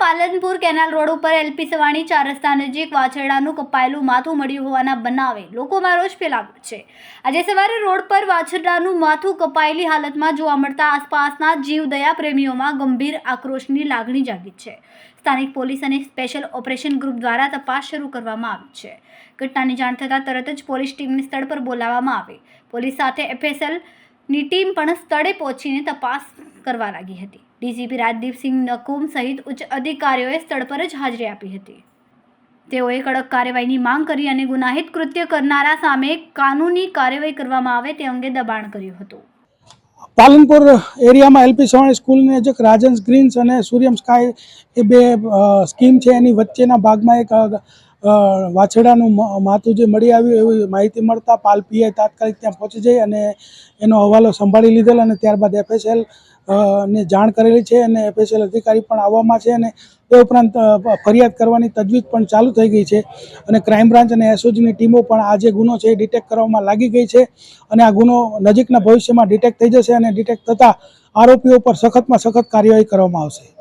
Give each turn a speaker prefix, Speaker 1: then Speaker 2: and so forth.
Speaker 1: Palanpur canal road ઉપર LP Savani ચાર રસ્તા નજીક વાછરડાનું કપાયેલું માથું મળ્યું હોવાના બનાવે લોકોમાં રોષ ફેલાવ્યો છે. આજે સવારે રોડ પર વાછરડાનું માથું કપાયેલી હાલતમાં જોવા મળતા આસપાસના જીવદયા પ્રેમીઓમાં ગંભીર આક્રોશની લાગણી જાગી છે. સ્થાનિક પોલીસ અને સ્પેશિયલ ઓપરેશન ગ્રુપ દ્વારા તપાસ શરૂ કરવામાં આવી છે. ઘટનાની જાણ થતાં તરત જ પોલીસ ટીમને સ્થળ પર બોલાવવામાં આવી. પોલીસ સાથે એફએસએલ ની ટીમ પણ સ્થળે પહોંચીને તપાસ કરવા લાગી હતી. ડીજીપી રાજદીપસિંહ નકુમ સહિત ઉચ્ચ અધિકારીઓએ સ્થળ પર જ હાજરી આપી હતી. તેઓએ કડક કાર્યવાહીની માંગ કરી અને ગુનાહિત કૃત્ય કરનારા સામે કાનૂની કાર્યવાહી કરવામાં આવે તે અંગે દબાણ કર્યું હતું.
Speaker 2: પાલનપુર એરિયામાં એલપી સવાણી સ્કૂલની નજીક રાજન્સ ગ્રીન્સ અને સૂર્યમ સ્કાય એ બે સ્કીમ છે. એની વચ્ચેના ભાગમાં એક અ, માથું જે મળી આવ્યું એવી માહિતી મળતા પાલ પીઆઈ તાત્કાલિક ત્યાં પહોંચી જઈ અને એનો હવાલો સંભાળી લીધેલ અને ત્યારબાદ એફએસએલ ને જાણ કરેલી છે અને એફએસએલ અધિકારી પણ આવવામાં છે અને તે ઉપરાંત ફરિયાદ કરવાની તજવીજ પણ ચાલુ થઈ ગઈ છે અને ક્રાઇમ બ્રાન્ચ અને એસઓજીની ટીમો પણ આ જે ગુનો છે એ ડિટેક્ટ કરવામાં લાગી ગઈ છે અને આ ગુનો નજીકના ભવિષ્યમાં ડિટેક્ટ થઈ જશે અને ડિટેક્ટ થતાં આરોપીઓ પર સખતમાં સખત કાર્યવાહી કરવામાં આવશે.